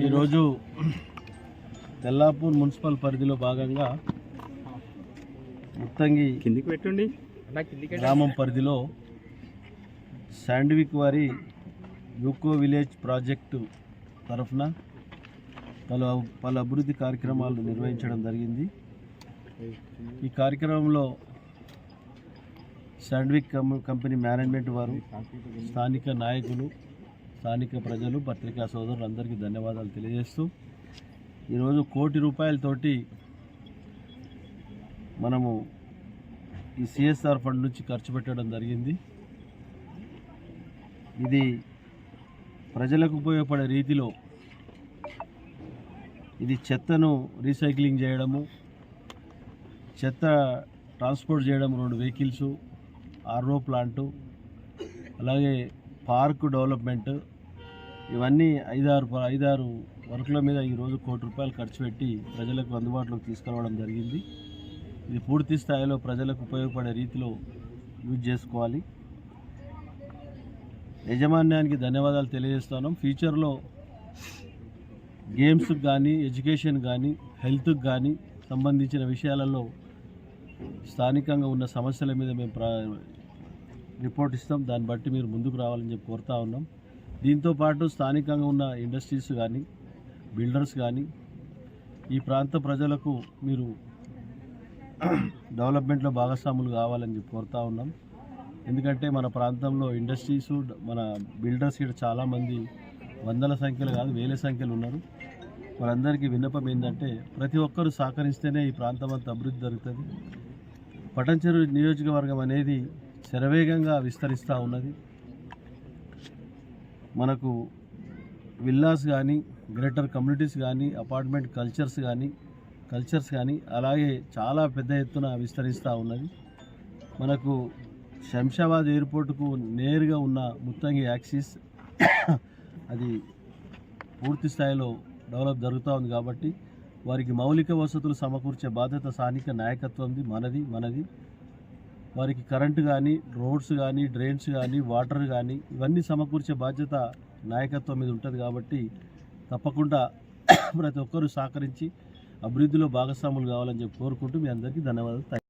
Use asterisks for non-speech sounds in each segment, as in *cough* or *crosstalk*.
ఈరోజు తెల్లాపూర్ మున్సిపల్ పరిధిలో భాగంగా ముత్తంగి కిందికి పెట్టండి. గ్రామం పరిధిలో శాండ్విక్ వారి యూకో విలేజ్ ప్రాజెక్టు తరఫున పలు పలు అభివృద్ధి కార్యక్రమాలు నిర్వహించడం జరిగింది. ఈ కార్యక్రమంలో శాండ్విక్ కం- కంపెనీ మేనేజ్మెంట్ వారు స్థానిక నాయకులు స్థానిక ప్రజలు పత్రికా సోదరులందరికీ ధన్యవాదాలు తెలియజేస్తూ ఈరోజు కోటి రూపాయలతోటి మనము ఈ సిఎస్ఆర్ ఫండ్ నుంచి ఖర్చు పెట్టడం జరిగింది. ఇది ప్రజలకు ఉపయోగపడే రీతిలో ఇది చెత్తను రీసైక్లింగ్ చేయడము చెత్త ట్రాన్స్పోర్ట్ చేయడం రెండు వెహికల్స్ ఆర్ఓ ప్లాంటు అలాగే పార్క్ డెవలప్మెంట్ ఇవన్నీ ఐదారు ప- ఐదారు వర్కుల మీద ఈరోజు కోటి రూపాయలు ఖర్చు పెట్టి ప్రజలకు అందుబాటులోకి తీసుకురావడం జరిగింది. ఇది పూర్తి స్థాయిలో ప్రజలకు ఉపయోగపడే రీతిలో యూజ్ చేసుకోవాలి. యజమాన్యానికి ధన్యవాదాలు తెలియజేస్తున్నాం. ఫ్యూచర్లో గేమ్స్కి కానీ ఎడ్యుకేషన్ కానీ హెల్త్కి కానీ సంబంధించిన విషయాలలో స్థానికంగా ఉన్న సమస్యల మీద మేము ప్రా రిపోర్ట్ ఇస్తాం. దాన్ని బట్టి మీరు ముందుకు రావాలని చెప్పి కోరుతా ఉన్నాం. దీంతో పాటు స్థానికంగా ఉన్న ఇండస్ట్రీస్ కానీ బిల్డర్స్ కానీ ఈ ప్రాంత ప్రజలకు మీరు డెవలప్మెంట్లో భాగస్వాములు కావాలని చెప్పి కోరుతా ఉన్నాం. ఎందుకంటే మన ప్రాంతంలో ఇండస్ట్రీస్ మన బిల్డర్స్ ఇక్కడ చాలామంది వందల సంఖ్యలు కాదు వేల సంఖ్యలు ఉన్నారు. వారందరికీ విన్నపం ఏంటంటే ప్రతి ఒక్కరూ సహకరిస్తేనే ఈ ప్రాంతం అంతా అభివృద్ధి జరుగుతుంది. పటంచెరు నియోజకవర్గం అనేది శరవేగంగా విస్తరిస్తూ ఉన్నది. మనకు విల్లాస్ కానీ గ్రేటర్ కమ్యూనిటీస్ కానీ అపార్ట్మెంట్ కల్చర్స్ కానీ కల్చర్స్ కానీ అలాగే చాలా పెద్ద ఎత్తున విస్తరిస్తూ ఉన్నది. మనకు శంషాబాద్ ఎయిర్పోర్టుకు నేరుగా ఉన్న ముత్తంగి యాక్సిస్ అది పూర్తి స్థాయిలో డెవలప్ జరుగుతూ ఉంది కాబట్టి వారికి మౌలిక వసతులు సమకూర్చే బాధ్యత స్థానిక నాయకత్వంది మనది మనది. వారికి కరెంటు కానీ రోడ్స్ కానీ డ్రైన్స్ కానీ వాటర్ కానీ ఇవన్నీ సమకూర్చే బాధ్యత నాయకత్వం మీద ఉంటుంది కాబట్టి తప్పకుండా *coughs* ప్రతి ఒక్కరూ సహకరించి అభివృద్ధిలో భాగస్వాములు కావాలని చెప్పి కోరుకుంటూ మీ అందరికీ ధన్యవాదాలు.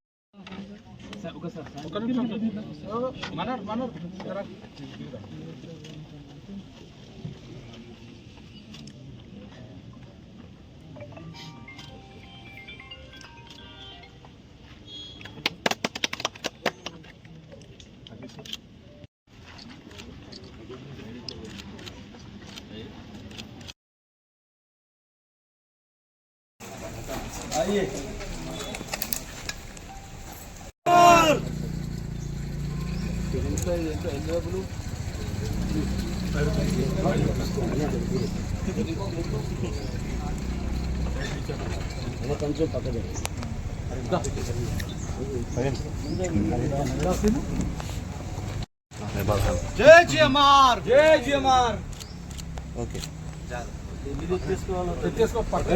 థాంక్యూ. జై జిఎంఆర్ జై జిఎంఆర్ ఇది తీసుకోవాలి